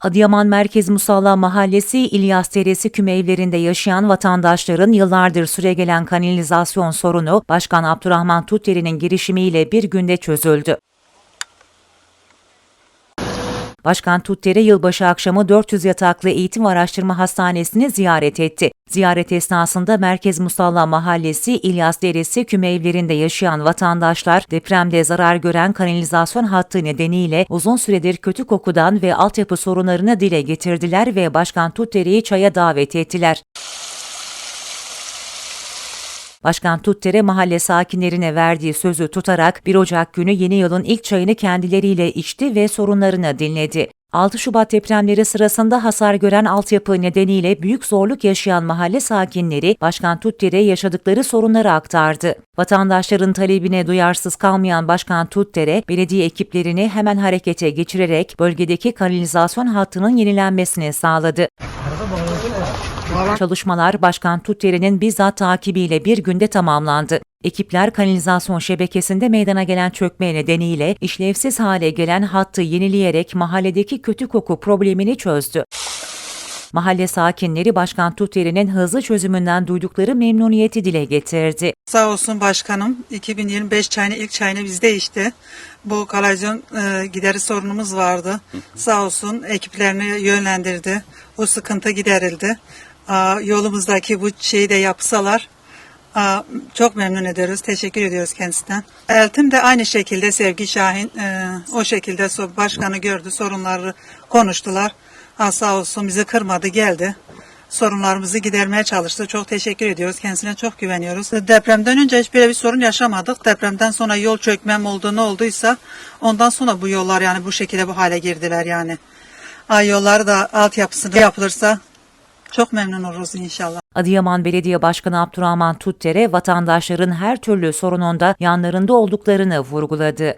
Adıyaman Merkez Musalla Mahallesi İlyas Deresi kümevlerinde yaşayan vatandaşların yıllardır süregelen kanalizasyon sorunu Başkan Abdurrahman Tuteri'nin girişimiyle bir günde çözüldü. Başkan Tutteri yılbaşı akşamı 400 yataklı Eğitim Araştırma Hastanesi'ni ziyaret etti. Ziyaret esnasında Merkez Musalla Mahallesi İlyas Deresi kümevlerinde yaşayan vatandaşlar depremde zarar gören kanalizasyon hattı nedeniyle uzun süredir kötü kokudan ve altyapı sorunlarını dile getirdiler ve Başkan Tutteri'yi çaya davet ettiler. Başkan Tuttere mahalle sakinlerine verdiği sözü tutarak 1 Ocak günü yeni yılın ilk çayını kendileriyle içti ve sorunlarını dinledi. 6 Şubat depremleri sırasında hasar gören altyapı nedeniyle büyük zorluk yaşayan mahalle sakinleri Başkan Tutter'e yaşadıkları sorunları aktardı. Vatandaşların talebine duyarsız kalmayan Başkan Tuttere, belediye ekiplerini hemen harekete geçirerek bölgedeki kanalizasyon hattının yenilenmesini sağladı. Çalışmalar Başkan Tutteri'nin bizzat takibiyle bir günde tamamlandı. Ekipler kanalizasyon şebekesinde meydana gelen çökme nedeniyle işlevsiz hale gelen hattı yenileyerek mahalledeki kötü koku problemini çözdü. Mahalle sakinleri Başkan Tutteri'nin hızlı çözümünden duydukları memnuniyeti dile getirdi. Sağ olsun başkanım 2025 çayını ilk çayını bizde içti. Bu kalajyon e, gideri sorunumuz vardı. Sağ olsun ekiplerini yönlendirdi. O sıkıntı giderildi. Aa, yolumuzdaki bu şeyi de yapsalar aa, çok memnun ediyoruz. Teşekkür ediyoruz kendisinden. Eltim de aynı şekilde Sevgi Şahin e, o şekilde başkanı gördü. Sorunları konuştular. Aa, sağ olsun bizi kırmadı geldi sorunlarımızı gidermeye çalıştı. Çok teşekkür ediyoruz. Kendisine çok güveniyoruz. Depremden önce hiçbir bir sorun yaşamadık. Depremden sonra yol çökmem oldu ne olduysa ondan sonra bu yollar yani bu şekilde bu hale girdiler yani. Ay yolları da altyapısını yapılırsa çok memnun oluruz inşallah. Adıyaman Belediye Başkanı Abdurrahman Tuttere vatandaşların her türlü sorununda yanlarında olduklarını vurguladı.